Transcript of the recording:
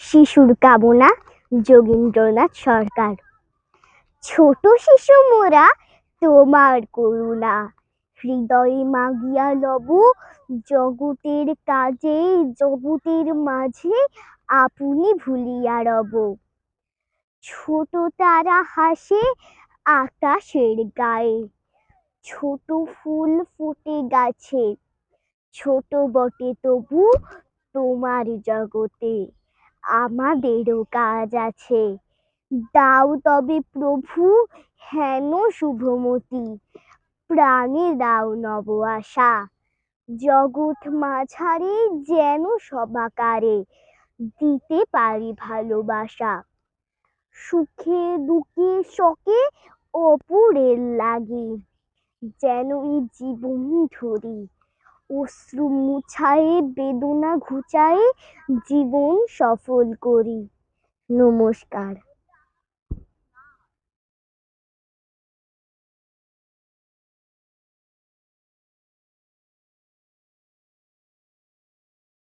শিশুর কামনা যোগীন্দ্রনাথ সরকার। ছোট শিশু মোরা তোমার করুণা। হৃদয়ে মাগিয়া লব, জগতের কাজে, জগতের মাঝে আপনি ভুলিয়া রব। ছোট তারা হাসে আকাশের গায়ে, ছোট ফুল ফুটে গাছে, ছোট বটে তবু তোমার জগতে। আমাদেরও কাজ আছে। দাও তবে প্রভু, হেন শুভমতি। প্রাণে দাও নব আশা। জগৎ মাঝারে যেন সবাকারে, দিতে পারি ভালোবাসা। সুখে দুঃখে শখে অপুরের লাগে, যেন এই জীবন ধরি। অশ্রু মুছায়ে বেদনা ঘুচায়ে জীবন সফল করি। নমস্কার।